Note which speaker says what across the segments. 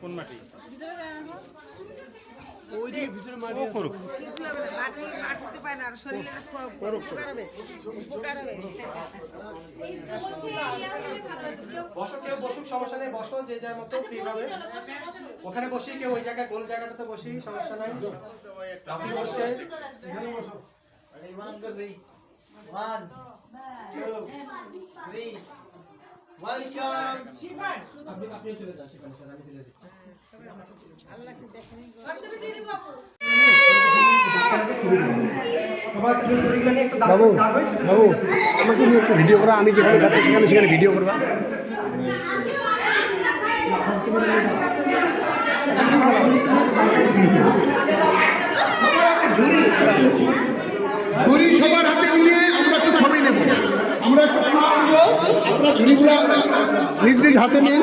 Speaker 1: কোন মাটি?
Speaker 2: ভিতরে যায় না
Speaker 1: ও করুক
Speaker 3: মাটি মাটি পায় না শরীরে উপকার হবে উপকার হবে
Speaker 4: বসো কেউ বসুক সমস্যা নেই। বসো যে যার মতো ফ্রি হবে ওখানে বসি কেউ ওই জায়গায় গোল জায়গাটাতে বসি সমস্যা নাই। রাফি বসছে
Speaker 5: One, two, three. Welcome.
Speaker 4: আপনি আপনি চলে যান সেখানে স্যার আমি তুলে দিচ্ছি সবাই তুমি ছবিগুলো নিয়ে একটু
Speaker 6: বাবু বাবু আমাকে নিয়ে একটু ভিডিও করা আমি যেখানে যাচ্ছি সেখানে সেখানে ভিডিও করবা ঝুড়ি হাতে নিয়ে আমরা একটা ছবি নেব আমরা একটা ছবি নেব ঝুড়িগুলো নিজ নিজ হাতে নিন।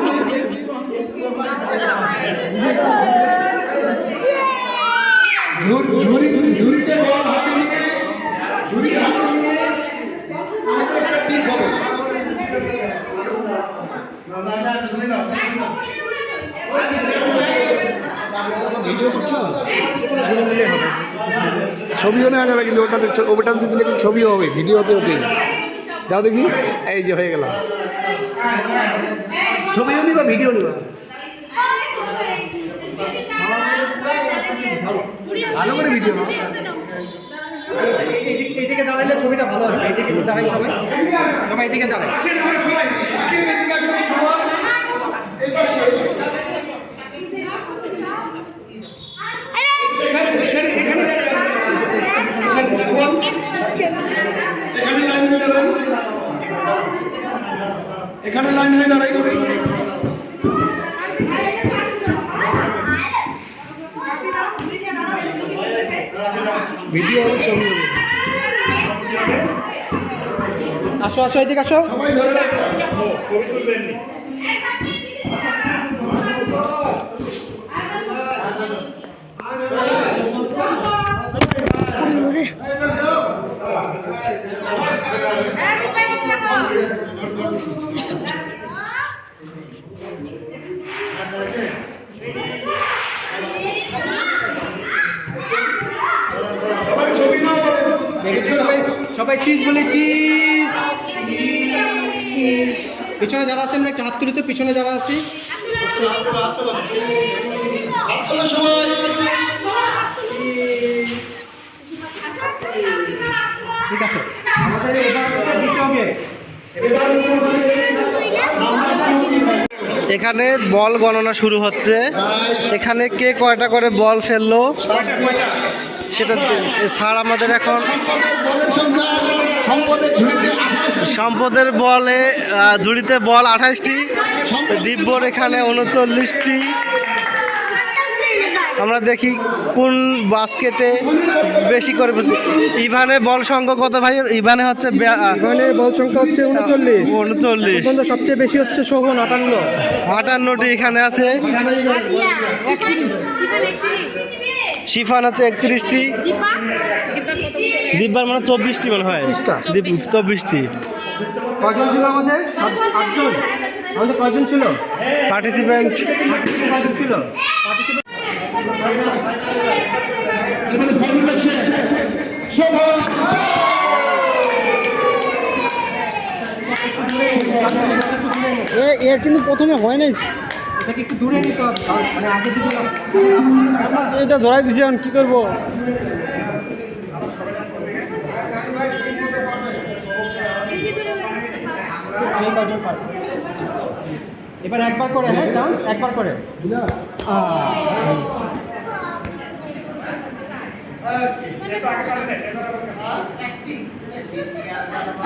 Speaker 6: ছবিও নেওয়া যাবে কিন্তু ওটাতে ওটাতে দিলে ছবিও হবে ভিডিও হতে হতে যাও দেখি। এই যে হয়ে গেল। ছবিও নিবা ভিডিও নিবা। ভালো করে ভিডিও নাও।
Speaker 4: এইদিকে এইদিকে দাঁড়াইলে ছবিটা ভালো হবে এইদিকে দাঁড়াই সবাই। সবাই এইদিকে দাঁড়াই
Speaker 6: এখানে লাইন হয়ে দাঁড়াই এখানে লাইন হয়ে দাঁড়াই ভিডিও হবে ছবি হবে।
Speaker 4: আসো আসো এইদিকে আসো।
Speaker 6: সবাই ধরে রাখো। ছবি
Speaker 4: দেখি সবাই চিজ বলে চিজ পিছনে যারা আছে, আমরা একটা হাত তুলি তো, পিছনে যারা আছি। ঠিক আছে। আমাদের এবার
Speaker 7: এখানে বল গণনা শুরু হচ্ছে। এখানে কে কয়টা করে বল ফেলল? সেটা স্যার আমাদের এখন
Speaker 6: সম্পদের
Speaker 7: বলে ঝুড়িতে বল আঠাশটি, দিব্যর এখানে উনচল্লিশটি আমরা দেখি কোন বাস্কেটে বেশি করে ইভানে বল সংখ্যা কত ভাই? ইভানে হচ্ছে আহ,
Speaker 4: বল সংখ্যা হচ্ছে উনচল্লিশ।
Speaker 7: উনচল্লিশ।
Speaker 4: সবচেয়ে বেশি হচ্ছে শোভন আটান্ন।
Speaker 7: আটান্নটি এখানে আছে। শিফান হচ্ছে একত্রিশটি। দিব্যার মানে চব্বিশটি মনে হয়। চব্বিশটি।
Speaker 4: কজন ছিল আমাদের? আটজন। আমাদের কজন ছিল?
Speaker 7: পার্টিসিপেন্ট
Speaker 4: ছিল?
Speaker 6: এখানে ফাইনাল শোভা
Speaker 4: কিন্তু প্রথমে হয় নাই। এটাকে একটু দূরে নিতে হবে। মানে আগে
Speaker 8: এটা ধরাই দিছি এখন কি করব?
Speaker 4: এবার একবার করে হ্যাঁ চান্স একবার করে।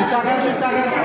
Speaker 4: একটু আগে